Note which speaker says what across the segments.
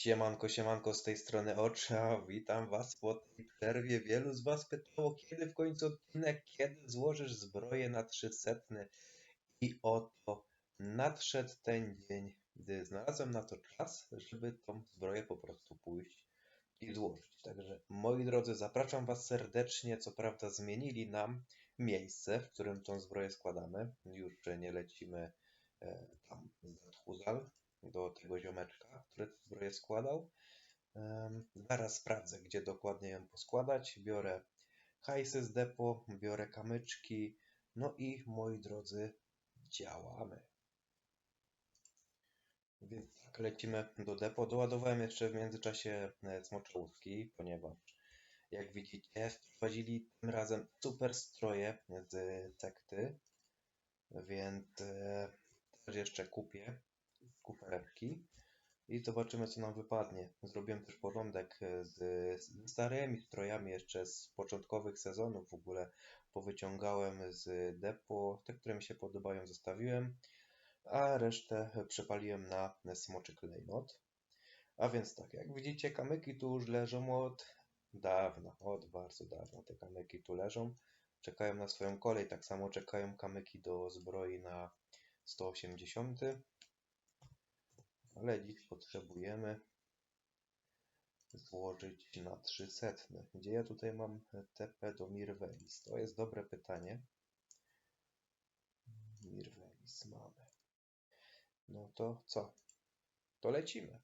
Speaker 1: Siemanko, siemanko z tej strony Ocza. Witam Was po tej przerwie. Wielu z Was pytało, kiedy w końcu odcinek, kiedy złożysz zbroję na 300. I oto nadszedł ten dzień, gdy znalazłem na to czas, żeby tą zbroję po prostu pójść i złożyć. Także moi drodzy, zapraszam Was serdecznie. Co prawda zmienili nam miejsce, w którym tą zbroję składamy. Już nie lecimy e, tam z Huzal, do tego ziomeczka, który tę zbroję składał. Zaraz sprawdzę, gdzie dokładnie ją poskładać. Biorę hajsy z depo, biorę kamyczki, no i moi drodzy, działamy. Więc tak, lecimy do depo. Doładowałem jeszcze w międzyczasie e, smoczałówki, ponieważ jak widzicie, wprowadzili tym razem super stroje z sekty, więc e, też jeszcze kupię kuferki i zobaczymy co nam wypadnie. Zrobiłem też porządek e, z, z starymi strojami jeszcze z początkowych sezonów w ogóle powyciągałem z depo, te które mi się podobają zostawiłem, a resztę przepaliłem na smoczy klejnot. A więc tak, jak widzicie kamyki tu już leżą od dawna, od bardzo dawna te kamyki tu leżą. Czekają na swoją kolej, tak samo czekają kamyki do zbroi na 180 ale dziś potrzebujemy złożyć na 300. Gdzie ja tutaj mam TP do Mirvelis? To jest dobre pytanie. Mirvelis mamy. No to co? To lecimy.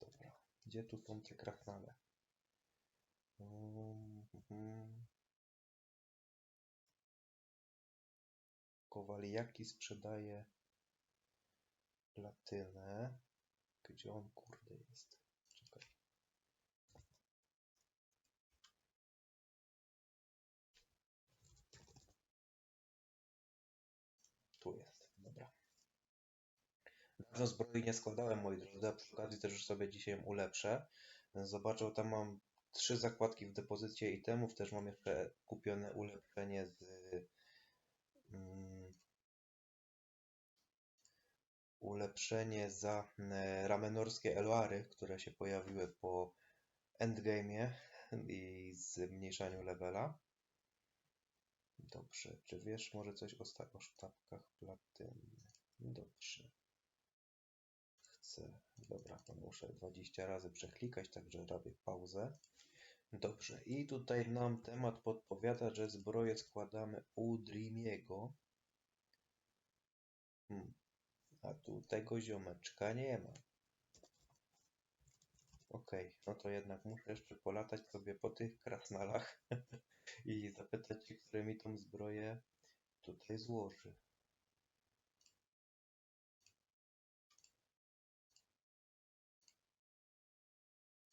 Speaker 1: Dobra. Gdzie tu są te krachnale? Um, um. Kowaliaki sprzedaje platynę. Gdzie on kurde jest? Czekaj. Tu jest, dobra. Dawno zbroi nie składałem, moi drodzy, a przy okazji też już sobie dzisiaj ulepszę. Zobaczę, tam mam trzy zakładki w depozycie itemów, też mam jeszcze kupione ulepszenie z ulepszenie za e, ramenorskie Eloary, które się pojawiły po endgame'ie i zmniejszaniu levela. Dobrze, czy wiesz może coś o, o sztabkach platyny? Dobrze. Chcę, dobra, muszę 20 razy przeklikać, także robię pauzę. Dobrze, i tutaj nam temat podpowiada, że zbroję składamy u Dreamiego. Hmm. A tu tego ziomeczka nie ma. Okej, okay, no to jednak muszę jeszcze polatać sobie po tych krasnalach i zapytać się, który mi tą zbroję tutaj złoży.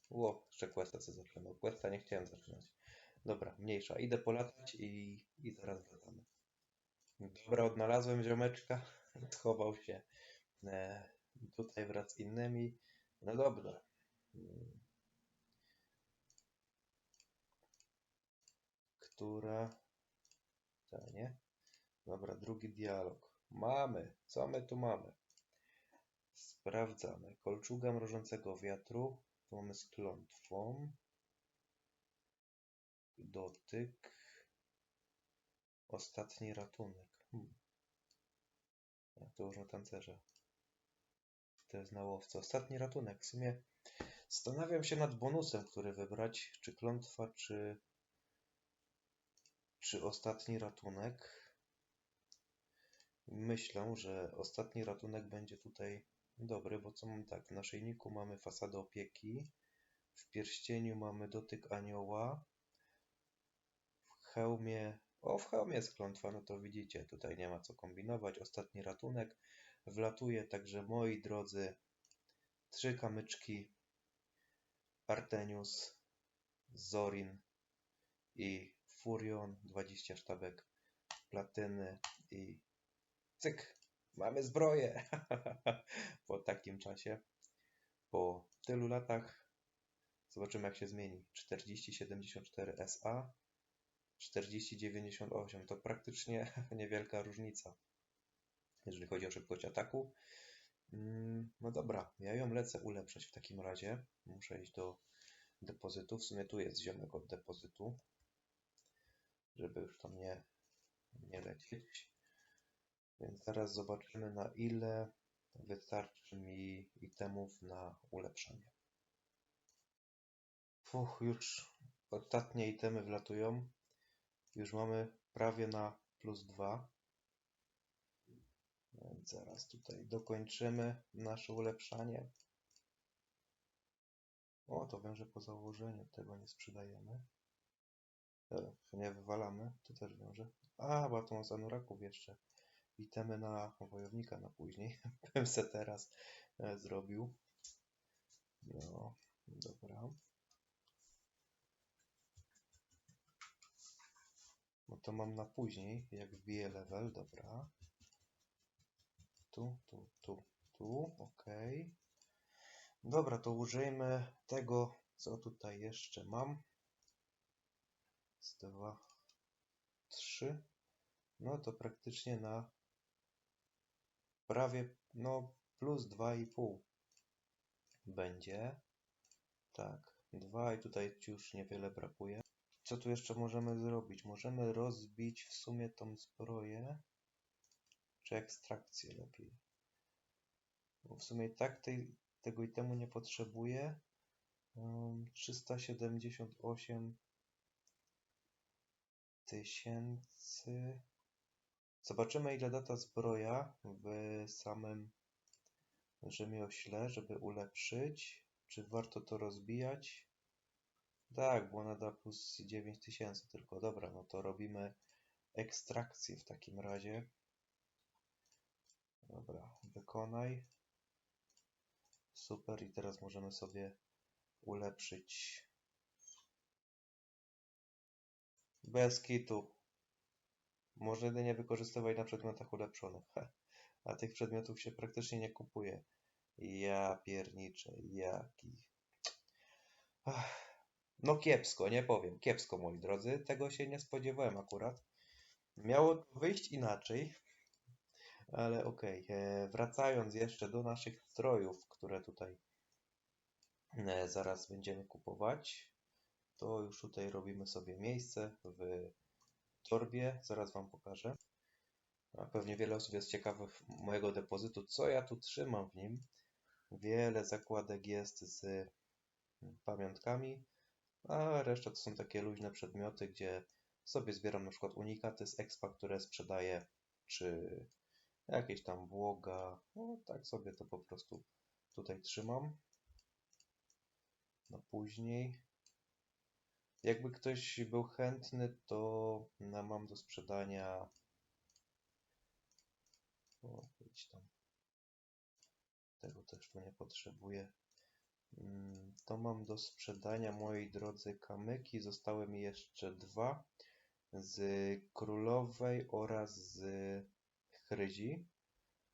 Speaker 1: Ło, jeszcze questa co zaczynam. Questa nie chciałem zaczynać. Dobra, mniejsza. Idę polatać i, i zaraz wracamy. Dobra, odnalazłem ziomeczka. Schował się e, tutaj wraz z innymi. No dobrze. Która... Ta, nie? Dobra, drugi dialog. Mamy. Co my tu mamy? Sprawdzamy. Kolczuga mrożącego wiatru. Tu mamy z klątwą. Dotyk. Ostatni ratunek. Hmm. To użył tancerza? To jest na łowce. Ostatni ratunek. W sumie zastanawiam się nad bonusem, który wybrać. Czy klątwa, czy, czy ostatni ratunek. Myślę, że ostatni ratunek będzie tutaj Dobry, bo co mam tak, w naszyjniku mamy fasadę opieki, w pierścieniu mamy dotyk anioła, w hełmie, o w hełmie jest klątwa, no to widzicie, tutaj nie ma co kombinować, ostatni ratunek wlatuje, także moi drodzy, trzy kamyczki, Artenius, Zorin i Furion, 20 sztabek platyny i cyk, Mamy zbroję! po takim czasie, po tylu latach, zobaczymy jak się zmieni. 4074 SA, 4098 to praktycznie niewielka różnica. jeżeli chodzi o szybkość ataku. Mm, No dobra, ja ją lecę ulepszać w takim razie. Muszę iść do depozytu. W sumie tu jest ziomek od depozytu, żeby już tam nie, nie lecieć. Więc zaraz zobaczymy na ile wystarczy mi itemów na ulepszanie. Fuch, już ostatnie itemy wlatują. Już mamy prawie na plus 2. Więc zaraz tutaj dokończymy nasze ulepszanie. O, to węże po założeniu, tego nie sprzedajemy. E, Nie wywalamy, to też wiąże. A, bo to mam z anuraków jeszcze. Itemy na wojownika na później. Bym se teraz e, zrobił. No, dobra. To mam na później, jak wbiję level, dobra. Tu, tu, tu, tu, ok. Dobra, to użyjmy tego, co tutaj jeszcze mam. Z dwa, trzy. No to praktycznie na prawie, no plus 2,5 będzie. Tak, 2 i tutaj już niewiele brakuje. Co tu jeszcze możemy zrobić? Możemy rozbić w sumie tą zbroję. Czy ekstrakcję lepiej? Bo w sumie tak tej, tego itemu nie potrzebuję. Um, 378 tysięcy. Zobaczymy ile da ta zbroja w samym rzemiośle, żeby ulepszyć. Czy warto to rozbijać? Tak, bo ona da plus 9000 tylko. Dobra, no to robimy ekstrakcję w takim razie. Dobra, wykonaj. Super i teraz możemy sobie ulepszyć. Bez kitu. Można jedynie wykorzystywać na przedmiotach ulepszonych. Heh. A tych przedmiotów się praktycznie nie kupuje. Ja pierniczę, jaki. Ach. No kiepsko, nie powiem. Kiepsko, moi drodzy. Tego się nie spodziewałem akurat. Miało to wyjść inaczej. Ale okej. e, Wracając jeszcze do naszych strojów, które tutaj e, zaraz będziemy kupować, to już tutaj robimy sobie miejsce w torbie. Zaraz Wam pokażę. A pewnie wiele osób jest ciekawych mojego depozytu, co ja tu trzymam w nim. Wiele zakładek jest z pamiątkami, a reszta to są takie luźne przedmioty, gdzie sobie zbieram na przykład unikaty z expa, które sprzedaję, czy jakieś tam błoga. No tak sobie to po prostu tutaj trzymam. Na później. Jakby ktoś był chętny, to no, mam do sprzedania. O, tam. Tego też tu nie potrzebuję. Mm, To mam do sprzedania, moi drodzy, kamyki. Zostały mi jeszcze dwa z królowej oraz z chryzi,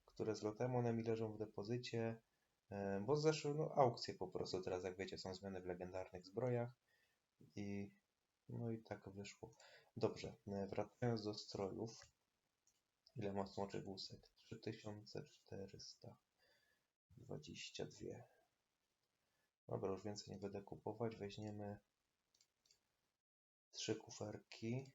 Speaker 1: które zlotem one mi leżą w depozycie, e, bo zeszły no, aukcje po prostu. Teraz, jak wiecie, są zmiany w legendarnych zbrojach i no i tak wyszło. Dobrze, e, wracając do strojów. Ile ma smoczych łusek? 3422. Dobra, już więcej nie będę kupować. Weźmiemy trzy kuferki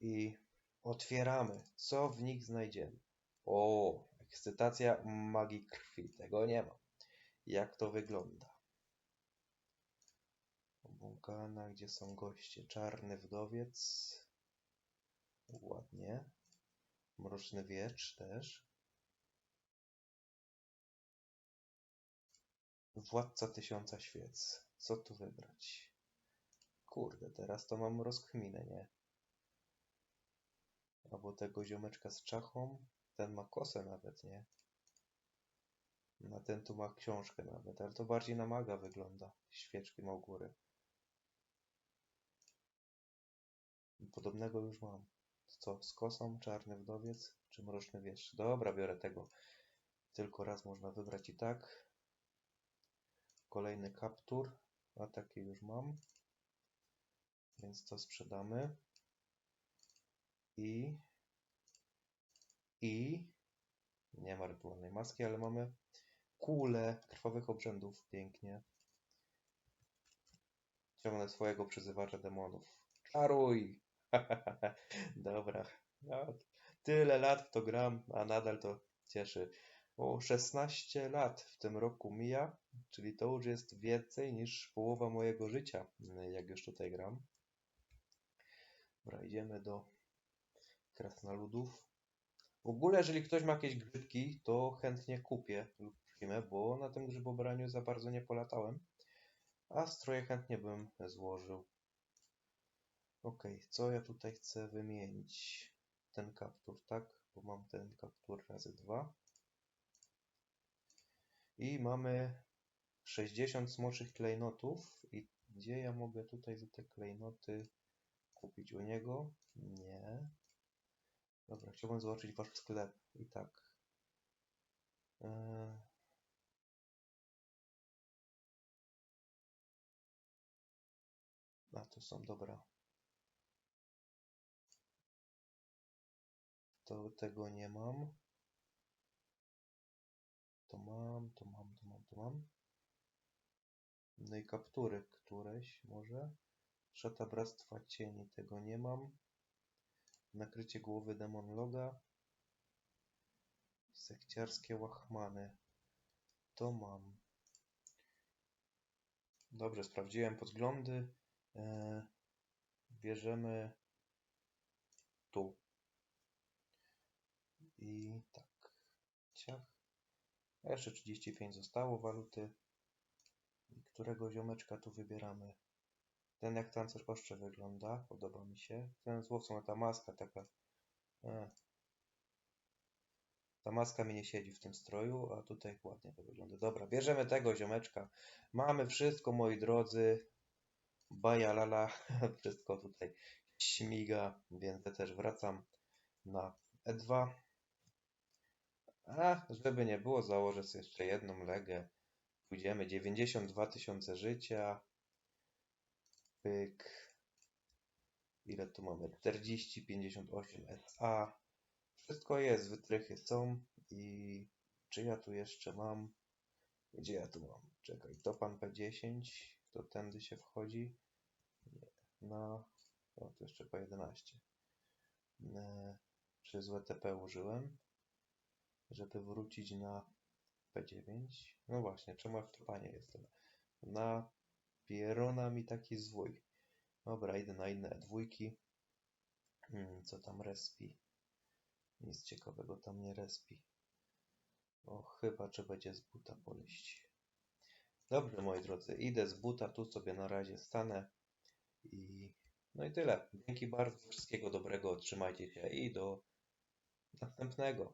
Speaker 1: i otwieramy. Co w nich znajdziemy? O, ekscytacja magii krwi. Tego nie ma. Jak to wygląda? Obłąkana, gdzie są goście? Czarny wdowiec. Ładnie. Mroczny wiecz też. Władca tysiąca świec. Co tu wybrać? Kurde, teraz to mam rozkminę, nie? Albo tego ziomeczka z czachą. Ten ma kosę nawet, nie? Na ten tu ma książkę nawet, ale to bardziej na maga wygląda. Świeczki ma u góry. Podobnego już mam. Co, z kosą, czarny wdowiec czy mroczny wiesz? Dobra, biorę tego. Tylko raz można wybrać i tak. Kolejny kaptur, a taki już mam. Więc to sprzedamy. I i nie ma rytualnej maski, ale mamy kulę krwawych obrzędów. Pięknie. Ciągnę swojego przyzywacza demonów. Czaruj! Dobra. No, tyle lat w to gram, a nadal to cieszy. O 16 lat w tym roku mija, czyli to już jest więcej niż połowa mojego życia, jak już tutaj gram. Dobra, idziemy do krasnoludów. W ogóle, jeżeli ktoś ma jakieś grzybki, to chętnie kupię lub przyjmę, bo na tym grzybobraniu za bardzo nie polatałem. A stroje chętnie bym złożył. Ok, co ja tutaj chcę wymienić? Ten kaptur, tak? Bo mam ten kaptur razy dwa. I mamy 60 smoczych klejnotów. I gdzie ja mogę tutaj za te klejnoty kupić u niego? Nie. Dobra, chciałbym zobaczyć wasz sklep. I tak. Eee... A, to są, dobra. To tego nie mam. To mam, to mam, to mam, to mam. No i kaptury któreś może. Szata Bractwa Cieni, tego nie mam. Nakrycie głowy Demon Loga. Sekciarskie łachmany. To mam. Dobrze, sprawdziłem podglądy. Eee, bierzemy tu. I tak. Ciach. Jeszcze 35 zostało waluty. Którego ziomeczka tu wybieramy? Ten jak tancerz oszcze wygląda, podoba mi się. Ten z łowcą, ta maska taka. E. Ta maska mi nie siedzi w tym stroju, a tutaj ładnie to wygląda. Dobra, bierzemy tego ziomeczka. Mamy wszystko, moi drodzy. Baja lala, wszystko tutaj śmiga, więc ja też wracam na E2. A, żeby nie było, założę sobie jeszcze jedną legę. Pójdziemy 92 tysiące życia. Pyk. Ile tu mamy? 40, 58 SA. Wszystko jest, wytrychy są. I czy ja tu jeszcze mam? Gdzie ja tu mam? Czekaj, to pan P10. To tędy się wchodzi. Nie. Na. O, to jeszcze po 11. E, czy złe TP użyłem? Żeby wrócić na P9. No właśnie, czemu ja w trupanie jestem? Na Pierona mi taki zwój. Dobra, idę na inne dwójki. Hmm, co tam respi? Nic ciekawego tam nie respi. O, chyba, że będzie z buta poleść. Dobrze, moi drodzy, idę z buta, tu sobie na razie stanę i no i tyle. Dzięki bardzo, wszystkiego dobrego, trzymajcie się i do następnego.